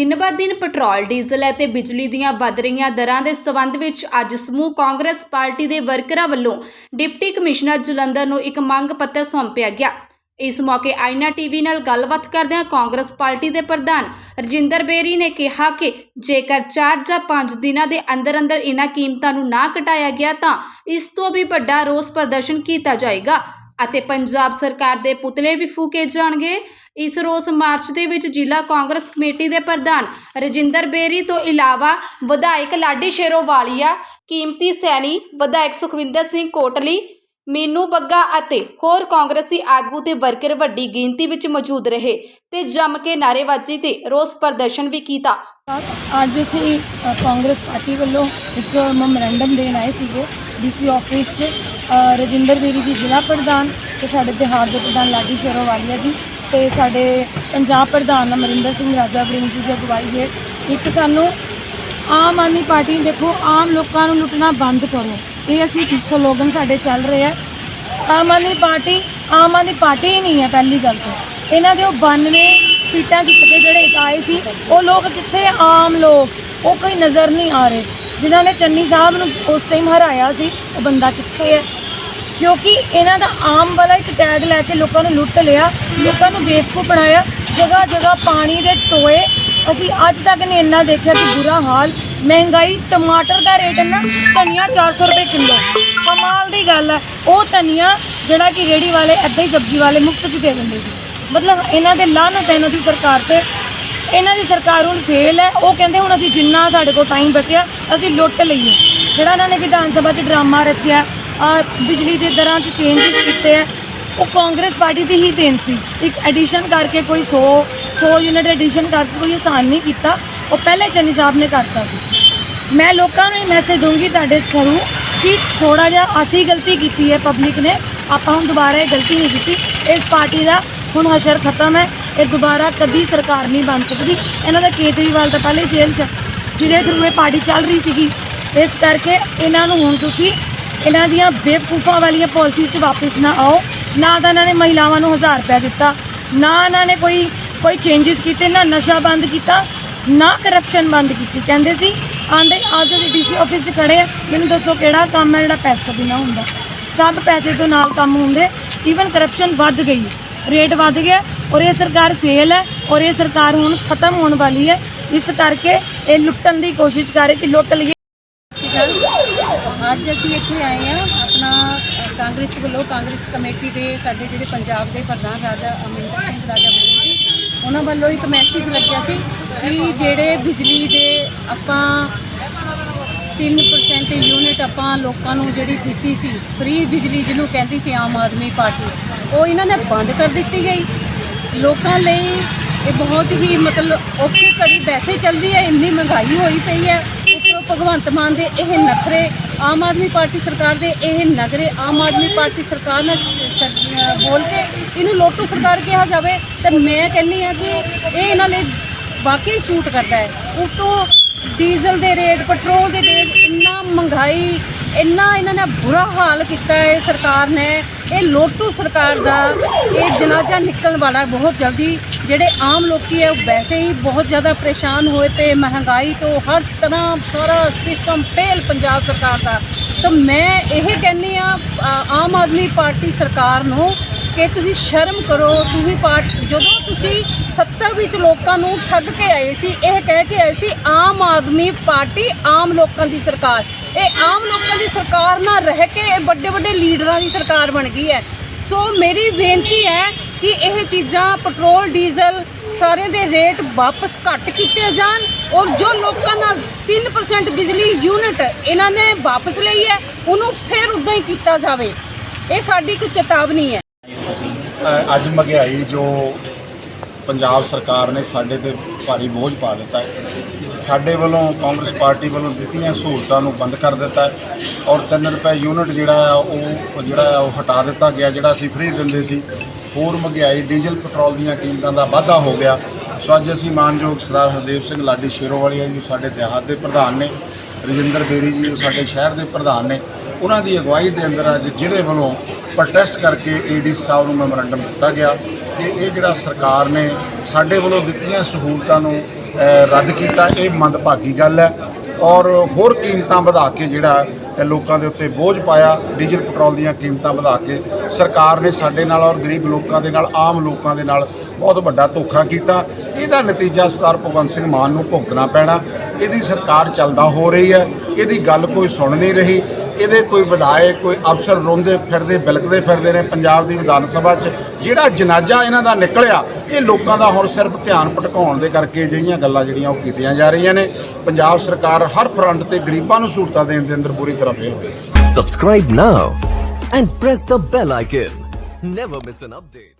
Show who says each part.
Speaker 1: ਦਿਨ ਬਾ ਦਿਨ ਪੈਟਰੋਲ, ਡੀਜ਼ਲ ਅਤੇ ਬਿਜਲੀ ਦੀਆਂ ਵੱਧ ਰਹੀਆਂ ਦਰਾਂ ਦੇ ਸਬੰਧ ਵਿੱਚ ਅੱਜ ਸਮੂਹ ਕਾਂਗਰਸ ਪਾਰਟੀ ਦੇ ਵਰਕਰਾਂ ਵੱਲੋਂ ਡਿਪਟੀ ਕਮਿਸ਼ਨਰ ਜਲੰਧਰ ਨੂੰ ਇੱਕ ਮੰਗ ਪੱਤਰ ਸੌਂਪਿਆ ਗਿਆ। ਇਸ ਮੌਕੇ ਆਇਨਾ ਟੀਵੀ ਨਾਲ ਗੱਲਬਾਤ ਕਰਦਿਆਂ ਕਾਂਗਰਸ ਪਾਰਟੀ ਦੇ ਪ੍ਰਧਾਨ ਰਜਿੰਦਰ ਬੇਰੀ ਨੇ ਕਿਹਾ ਕਿ ਜੇਕਰ 4 ਜਾਂ 5 ਦਿਨਾਂ ਦੇ ਅੰਦਰ ਅੰਦਰ ਇਹਨਾਂ ਕੀਮਤਾਂ ਨੂੰ ਨਾ ਘਟਾਇਆ ਗਿਆ ਤਾਂ ਇਸ ਤੋਂ ਵੀ ਵੱਡਾ ਰੋਸ ਪ੍ਰਦਰਸ਼ਨ ਕੀਤਾ ਜਾਏਗਾ ਅਤੇ ਪੰਜਾਬ ਸਰਕਾਰ ਦੇ ਪੁਤਲੇ ਵੀ ਫੂਕੇ ਜਾਣਗੇ। ਇਸ ਰੋਸ ਮਾਰਚ ਦੇ ਵਿੱਚ ਜ਼ਿਲ੍ਹਾ ਕਾਂਗਰਸ ਕਮੇਟੀ ਦੇ ਪ੍ਰਧਾਨ ਰਜਿੰਦਰ ਬੇਰੀ ਤੋਂ ਇਲਾਵਾ ਵਿਧਾਇਕ ਲਾਡੀ ਸ਼ੇਰੋਵਾਲੀਆ, ਕੀਮਤੀ ਸੈਣੀ, ਵਿਧਾਇਕ ਸੁਖਵਿੰਦਰ ਸਿੰਘ ਕੋਟਲੀ, ਮੀਨੂ ਬੱਗਾ ਅਤੇ ਹੋਰ ਕਾਂਗਰਸੀ ਆਗੂ ਤੇ ਵਰਕਰ ਵੱਡੀ ਗਿਣਤੀ ਵਿੱਚ ਮੌਜੂਦ ਰਹੇ ਤੇ ਜੰਮ ਕੇ ਨਾਅਰੇਬਾਜ਼ੀ ਤੇ ਰੋਸ ਪ੍ਰਦਰਸ਼ਨ ਵੀ ਕੀਤਾ।
Speaker 2: ਅੱਜ ਅਸੀਂ ਕਾਂਗਰਸ ਪਾਰਟੀ ਵੱਲੋਂ ਇੱਕ ਮੈਮੋਰੈਂਡਮ ਦੇਣ ਆਏ ਸੀਗੇ, ਡੀਸੀ ਆਫਿਸ 'ਚ। ਰਜਿੰਦਰ ਬੇਰੀ ਜੀ ਜ਼ਿਲ੍ਹਾ ਪ੍ਰਧਾਨ ਤੇ ਸਾਡੇ ਤਿਉਹਾਰ ਦੇ ਪ੍ਰਧਾਨ ਲਾਡੀ ਸ਼ੇਰੋਵਾਲੀਆ ਜੀ। ਤੇ ਸਾਡੇ ਪੰਜਾਬ ਪ੍ਰਧਾਨ ਅਮਰਿੰਦਰ ਸਿੰਘ ਰਾਜਾ ਵੜਿੰਗ ਜੀ ਦੀ ਅਗਵਾਈ ਹੇਠ ਇੱਕ ਸਾਨੂੰ ਆਮ ਆਦਮੀ ਪਾਰਟੀ ਦੇਖੋ, ਆਮ ਲੋਕਾਂ ਨੂੰ ਲੁੱਟਣਾ ਬੰਦ ਕਰੋ। ਇਹ ਅਸੀਂ ਸਲੋਗਨ ਸਾਡੇ ਚੱਲ ਰਹੇ ਹੈ। ਆਮ ਆਦਮੀ ਪਾਰਟੀ, ਆਮ ਆਦਮੀ ਪਾਰਟੀ ਹੀ ਨਹੀਂ ਹੈ ਪਹਿਲੀ ਗੱਲ ਤਾਂ। ਇਹਨਾਂ ਦੇ ਉਹ 92 ਸੀਟਾਂ ਜਿੱਤ ਕੇ ਜਿਹੜੇ ਇੱਕ ਆਏ ਸੀ, ਉਹ ਲੋਕ ਕਿੱਥੇ ਆਮ ਲੋਕ। ਉਹ ਕੋਈ ਨਜ਼ਰ ਨਹੀਂ ਆ ਰਹੇ। ਜਿਨ੍ਹਾਂ ਨੇ ਚੰਨੀ ਸਾਹਿਬ ਨੂੰ ਉਸ ਟਾਈਮ ਹਰਾਇਆ ਸੀ, ਉਹ ਬੰਦਾ ਕਿੱਥੇ ਹੈ? ਕਿਉਂਕਿ ਇਹਨਾਂ ਦਾ ਆਮ ਵਾਲਾ ਇੱਕ ਟੈਗ ਲੈ ਕੇ ਲੋਕਾਂ ਨੂੰ ਲੁੱਟ ਲਿਆ, ਲੋਕਾਂ ਨੂੰ ਬੇਵਕੂਫ ਬਣਾਇਆ, ਜਗ੍ਹਾ ਜਗ੍ਹਾ ਪਾਣੀ ਦੇ ਟੋਏ। ਅਸੀਂ ਅੱਜ ਤੱਕ ਨਹੀਂ ਇੰਨਾ ਦੇਖਿਆ ਕਿ ਬੁਰਾ ਹਾਲ। ਮਹਿੰਗਾਈ ਟਮਾਟਰ ਦਾ ਰੇਟ ਨਾ ਧਨੀਆ 400 ਰੁਪਏ ਕਿਲੋ। ਕਮਾਲ ਦੀ ਗੱਲ ਹੈ ਉਹ ਧਨੀਆ ਜਿਹੜਾ ਕਿ ਰੇੜੀ ਵਾਲੇ ਅੱਧੇ ਹੀ ਸਬਜ਼ੀ ਵਾਲੇ ਮੁਫਤ 'ਚ ਦੇ ਦਿੰਦੇ ਸੀ। ਮਤਲਬ ਇਹਨਾਂ ਦੇ ਲਾਹਨਤ ਹੈ ਇਹਨਾਂ ਦੀ ਸਰਕਾਰ ਤੇ। ਇਹਨਾਂ ਦੀ ਸਰਕਾਰ ਹੁਣ ਫੇਲ ਹੈ। ਉਹ ਕਹਿੰਦੇ ਹੁਣ ਅਸੀਂ ਜਿੰਨਾ ਸਾਡੇ ਕੋਲ ਟਾਈਮ ਬਚਿਆ, ਅਸੀਂ ਲੁੱਟ ਲਈਏ। ਜਿਹੜਾ ਇਹਨਾਂ ਨੇ ਵਿਧਾਨ ਸਭਾ 'ਚ ਡਰਾਮਾ ਰਚਿਆ ਬਿਜਲੀ ਦੇ ਦਰਾਂ 'ਚ ਚੇਂਜਸ ਕੀਤੇ ਆ। ਉਹ ਕਾਂਗਰਸ ਪਾਰਟੀ ਦੀ ਹੀ ਦੇਣ ਸੀ। ਇੱਕ ਐਡੀਸ਼ਨ ਕਰਕੇ ਕੋਈ 100 100 ਯੂਨਿਟ ਐਡੀਸ਼ਨ ਕਰਕੇ ਕੋਈ ਆਸਾਨ ਨਹੀਂ ਕੀਤਾ। ਉਹ ਪਹਿਲੇ ਚੰਨੀ ਸਾਹਿਬ ਨੇ ਕਰਤਾ ਸੀ। ਮੈਂ ਲੋਕਾਂ ਨੂੰ ਇਹ ਮੈਸੇਜ ਦੂੰਗੀ ਤੁਹਾਡੇ ਥਰੂ ਕਿ ਥੋੜਾ ਜਿਹਾ ਅਸੀਂ ਗਲਤੀ ਕੀਤੀ ਹੈ ਪਬਲਿਕ ਨੇ। ਆਪਾਂ ਹੁਣ ਦੁਬਾਰਾ ਇਹ ਗਲਤੀ ਨਹੀਂ ਕੀਤੀ। ਇਸ ਪਾਰਟੀ ਦਾ ਹੁਣ ਹਸ਼ਰ ਖਤਮ ਹੈ। ਇਹ ਦੁਬਾਰਾ ਕਦੀ ਸਰਕਾਰ ਨਹੀਂ ਬਣ ਸਕਦੀ। ਇਹਨਾਂ ਦਾ ਕੇਜਰੀਵਾਲ ਤਾਂ ਪਹਿਲੇ ਜੇਲ੍ਹ 'ਚ ਜਿਹਦੇ ਥਰੂ ਇਹ ਪਾਰਟੀ ਚੱਲ ਰਹੀ ਸੀਗੀ। ਇਸ ਕਰਕੇ ਇਹਨਾਂ ਨੂੰ ਹੁਣ ਤੁਸੀਂ ਇਹਨਾਂ ਦੀਆਂ ਬੇਵਕੂਫਾਂ ਵਾਲੀਆਂ ਪਾਲਿਸੀ 'ਚ ਵਾਪਸ ਨਾ ਆਓ। ਨਾ ਤਾਂ ਇਹਨਾਂ ਨੇ ਮਹਿਲਾਵਾਂ ਨੂੰ 1000 ਰੁਪਏ ਦਿੱਤਾ, ਨਾ ਇਹਨਾਂ ਨੇ ਕੋਈ ਕੋਈ ਚੇਂਜਸ ਕੀਤੇ, ਨਾ ਨਸ਼ਾ ਬੰਦ ਕੀਤਾ, ਨਾ ਕਰਪਸ਼ਨ ਬੰਦ ਕੀਤੀ। ਕਹਿੰਦੇ ਸੀ, ਆਂਦੇ ਅੱਜ ਦੇ ਡੀਸੀ ਆਫਿਸ 'ਚ ਖੜੇ ਆ, ਮੈਨੂੰ ਦੱਸੋ ਕਿਹੜਾ ਕੰਮ ਹੈ ਜਿਹੜਾ ਪੈਸੇ ਤੋਂ ਬਿਨਾ ਹੁੰਦਾ? ਸਭ ਪੈਸੇ ਤੋਂ ਨਾਲ ਕੰਮ ਹੁੰਦੇ ਈਵਨ ਕਰਪਸ਼ਨ ਵੱਧ ਗਈ ਰੇਟ ਵੱਧ ਗਿਆ ਔਰ ਇਹ ਸਰਕਾਰ ਫੇਲ ਹੈ ਔਰ ਇਹ ਸਰਕਾਰ ਹੁਣ ਖਤਮ ਹੋਣ ਵਾਲੀ ਹੈ। ਇਸ ਕਰਕੇ ਇਹ ਲੁੱਟਣ ਦੀ ਕੋਸ਼ਿਸ਼ ਕਰ ਰਹੀ ਕਿ ਲੁੱਟ ਲਈਏ। ਅੱਜ ਅਸੀਂ ਇੱਥੇ ਆਏ ਆ ਆਪਣਾ ਕਾਂਗਰਸ ਵੱਲੋਂ ਕਾਂਗਰਸ ਕਮੇਟੀ ਦੇ ਸਾਡੇ ਜਿਹੜੇ ਪੰਜਾਬ ਦੇ ਪ੍ਰਧਾਨ ਰਾਜਾ ਅਮਰਿੰਦਰ ਸਿੰਘ, ਰਾਜਾ ਬੋਲ ਜੀ, ਉਹਨਾਂ ਵੱਲੋਂ ਇੱਕ ਮੈਸੇਜ ਲੱਗਿਆ ਸੀ ਕਿ ਜਿਹੜੇ ਬਿਜਲੀ ਦੇ ਆਪਾਂ 3% ਯੂਨਿਟ ਆਪਾਂ ਲੋਕਾਂ ਨੂੰ ਜਿਹੜੀ ਦਿੱਤੀ ਸੀ ਫ੍ਰੀ ਬਿਜਲੀ ਜਿਹਨੂੰ ਕਹਿੰਦੀ ਸੀ ਆਮ ਆਦਮੀ ਪਾਰਟੀ, ਉਹ ਇਹਨਾਂ ਨੇ ਬੰਦ ਕਰ ਦਿੱਤੀ ਗਈ। ਲੋਕਾਂ ਲਈ ਇਹ ਬਹੁਤ ਹੀ ਮਤਲਬ ਔਖੀ ਘੜੀ ਵੈਸੇ ਚੱਲਦੀ ਹੈ, ਇੰਨੀ ਮਹਿੰਗਾਈ ਹੋਈ ਪਈ ਹੈ। ਉੱਪਰੋਂ ਭਗਵੰਤ ਮਾਨ ਦੇ ਇਹ ਨਖਰੇ ਆਮ ਆਦਮੀ ਪਾਰਟੀ ਸਰਕਾਰ ਦੇ ਇਹ ਨਗਰੇ ਆਮ ਆਦਮੀ ਪਾਰਟੀ ਸਰਕਾਰ ਨਾਲ ਬੋਲ ਕੇ ਇਹਨੂੰ ਲੋਟੂ ਸਰਕਾਰ ਕਿਹਾ ਜਾਵੇ ਤੇ ਮੈਂ ਕਹਿੰਨੀ ਆ ਕਿ ਇਹ ਇਹਨਾਂ ਲਈ ਵਾਕਈ ਸੂਟ ਕਰਦਾ ਹੈ। ਉਤੋਂ ਡੀਜ਼ਲ ਦੇ ਰੇਟ, ਪੈਟਰੋਲ ਦੇ ਰੇਟ ਇੰਨਾ ਮਹਿੰਗਾਈ ਇੰਨਾ ਇਹਨਾਂ ਨੇ ਬੁਰਾ ਹਾਲ ਕੀਤਾ ਹੈ, ਸਰਕਾਰ ਨੇ। ਇਹ ਲੋਟੂ ਸਰਕਾਰ ਦਾ, ਇਹ ਜਨਾਜ਼ਾ ਨਿਕਲਣ ਵਾਲਾ ਬਹੁਤ ਜਲਦੀ। ਜਿਹੜੇ ਆਮ ਲੋਕੀ ਹੈ, ਉਹ ਵੈਸੇ ਹੀ ਬਹੁਤ ਜ਼ਿਆਦਾ ਪਰੇਸ਼ਾਨ ਹੋਏ ਤੇ ਮਹਿੰਗਾਈ ਤੋਂ ਹਰ ਤਰ੍ਹਾਂ ਸਾਰਾ ਸਿਸਟਮ ਫੇਲ ਪੰਜਾਬ ਸਰਕਾਰ ਦਾ। ਤਾਂ ਮੈਂ ਇਹ ਕਹਿੰਨੀ ਆ ਆਮ ਆਦਮੀ ਪਾਰਟੀ ਸਰਕਾਰ ਨੂੰ ਕਿ ਤੁਸੀਂ ਸ਼ਰਮ ਕਰੋ, ਤੁਸੀਂ ਪਾਰਟ ਜਦੋਂ ਤੁਸੀਂ ਸੱਤਾ ਵਿੱਚ ਲੋਕਾਂ ਨੂੰ ਠੱਗ ਕੇ ਆਏ ਸੀ, ਇਹ ਕਹਿ ਕੇ ਆਏ ਸੀ, ਆਮ ਆਦਮੀ ਪਾਰਟੀ, ਆਮ ਲੋਕਾਂ ਦੀ ਸਰਕਾਰ। ਇਹ ਆਮ ਲੋਕਾਂ ਦੀ ਸਰਕਾਰ ਨਾਲ ਰਹਿ ਕੇ ਇਹ ਵੱਡੇ ਵੱਡੇ ਲੀਡਰਾਂ ਦੀ ਸਰਕਾਰ ਬਣ ਗਈ ਹੈ। ਸੋ ਮੇਰੀ ਬੇਨਤੀ ਹੈ ਕਿ ਇਹ ਚੀਜ਼ਾਂ ਪੈਟਰੋਲ, ਡੀਜ਼ਲ ਸਾਰੇ ਦੇ ਰੇਟ ਵਾਪਸ ਘੱਟ ਕੀਤੇ ਜਾਣ ਔਰ ਜੋ ਲੋਕਾਂ ਨਾਲ 3% ਬਿਜਲੀ ਯੂਨਿਟ ਇਹਨਾਂ ਨੇ ਵਾਪਸ ਲਈ ਹੈ, ਉਹਨੂੰ ਫਿਰ ਉਦਾਂ ਹੀ ਕੀਤਾ ਜਾਵੇ। ਇਹ ਸਾਡੀ ਇੱਕ ਚੇਤਾਵਨੀ ਹੈ।
Speaker 3: ਅੱਜ ਮਹਿੰਗਾਈ ਜੋ ਪੰਜਾਬ ਸਰਕਾਰ ਨੇ ਸਾਡੇ ਤੇ ਭਾਰੀ ਬੋਝ ਪਾ ਦਿੱਤਾ ਹੈ। ਸਾਡੇ ਵੱਲੋਂ ਕਾਂਗਰਸ ਪਾਰਟੀ ਵੱਲੋਂ ਦਿੱਤੀਆਂ ਸਹੂਲਤਾਂ ਨੂੰ ਬੰਦ ਕਰ ਦਿੱਤਾ ਹੈ ਔਰ 3 ਰੁਪਏ ਯੂਨਿਟ ਜਿਹੜਾ ਆ ਉਹ ਜਿਹੜਾ ਆ ਉਹ ਹਟਾ ਦਿੱਤਾ ਗਿਆ, ਜਿਹੜਾ ਅਸੀਂ ਫ੍ਰੀ ਦਿੰਦੇ ਸੀ। ਹੋਰ ਮਹਿੰਗਾਈ, ਡੀਜ਼ਲ, ਪੈਟਰੋਲ ਦੀਆਂ ਕੀਮਤਾਂ ਦਾ ਵਾਧਾ ਹੋ ਗਿਆ। ਸੋ ਅੱਜ ਅਸੀਂ ਮਾਨਯੋਗ ਸਰਦਾਰ ਹਰਦੇਵ ਸਿੰਘ ਲਾਡੀ ਸ਼ੇਰੋਵਾਲੀਆ ਜੀ, ਸਾਡੇ ਦਿਹਾਤ ਦੇ ਪ੍ਰਧਾਨ ਨੇ, ਰਜਿੰਦਰ ਬੇਰੀ ਜੀ ਜੋ ਸਾਡੇ ਸ਼ਹਿਰ ਦੇ ਪ੍ਰਧਾਨ ਨੇ, ਉਹਨਾਂ ਦੀ ਅਗਵਾਈ ਦੇ ਅੰਦਰ ਅੱਜ ਜ਼ਿਲ੍ਹੇ ਵੱਲੋਂ ਪ੍ਰੋਟੈਸਟ ਕਰਕੇ ਏਡੀ ਸਾਹਿਬ ਨੂੰ ਮੈਮੋਰੰਡਮ ਦਿੱਤਾ ਗਿਆ ਕਿ ਇਹ ਜਿਹੜਾ ਸਰਕਾਰ ਨੇ ਸਾਡੇ ਵੱਲੋਂ ਦਿੱਤੀਆਂ ਸਹੂਲਤਾਂ ਨੂੰ ਰੱਦ ਕੀਤਾ, ਇਹ ਮੰਦਭਾਗੀ ਗੱਲ ਹੈ। ਔਰ ਹੋਰ ਕੀਮਤਾਂ ਵਧਾ ਕੇ ਜਿਹੜਾ ਲੋਕਾਂ ਦੇ ਉੱਤੇ ਬੋਝ ਪਾਇਆ, ਡੀਜ਼ਲ, ਪੈਟਰੋਲ ਦੀਆਂ ਕੀਮਤਾਂ ਵਧਾ ਕੇ ਸਰਕਾਰ ਨੇ ਸਾਡੇ ਨਾਲ ਔਰ ਗਰੀਬ ਲੋਕਾਂ ਦੇ ਨਾਲ, ਆਮ ਲੋਕਾਂ ਦੇ ਨਾਲ ਬਹੁਤ ਵੱਡਾ ਧੋਖਾ ਕੀਤਾ। ਇਹਦਾ ਨਤੀਜਾ ਸਰਦਾਰ ਭਗਵੰਤ ਸਿੰਘ ਮਾਨ ਨੂੰ ਭੁਗਤਣਾ ਪੈਣਾ। ਇਹਦੀ ਸਰਕਾਰ ਚੱਲਦਾ ਹੋ ਰਹੀ ਹੈ। ਇਹਦੀ ਗੱਲ ਕੋਈ ਸੁਣ ਨਹੀਂ ਰਹੀ। ਇਹਦੇ ਕੋਈ ਵਿਧਾਇਕ, ਕੋਈ ਅਫਸਰ ਰੋਂਦੇ ਫਿਰਦੇ, ਬਿਲਕਦੇ ਫਿਰਦੇ ਨੇ ਪੰਜਾਬ ਦੀ ਵਿਧਾਨ ਸਭਾ 'ਚ ਜਿਹੜਾ ਜਨਾਜ਼ਾ ਇਹਨਾਂ ਦਾ ਨਿਕਲਿਆ, ਇਹ ਲੋਕਾਂ ਦਾ ਹੁਣ ਸਿਰਫ ਧਿਆਨ ਭਟਕਾਉਣ ਦੇ ਕਰਕੇ ਅਜਿਹੀਆਂ ਗੱਲਾਂ ਜਿਹੜੀਆਂ ਉਹ ਕੀਤੀਆਂ ਜਾ ਰਹੀਆਂ ਨੇ ਪੰਜਾਬ ਸਰਕਾਰ ਹਰ ਫਰੰਟ ਤੇ ਗਰੀਬਾਂ ਨੂੰ ਸਹੂਲਤਾਂ ਦੇਣ ਦੇ ਅੰਦਰ ਪੂਰੀ ਤਰ੍ਹਾਂ ਫੇਲ ਹੋਈ
Speaker 4: Subscribe now and press the bell icon. Never miss an update.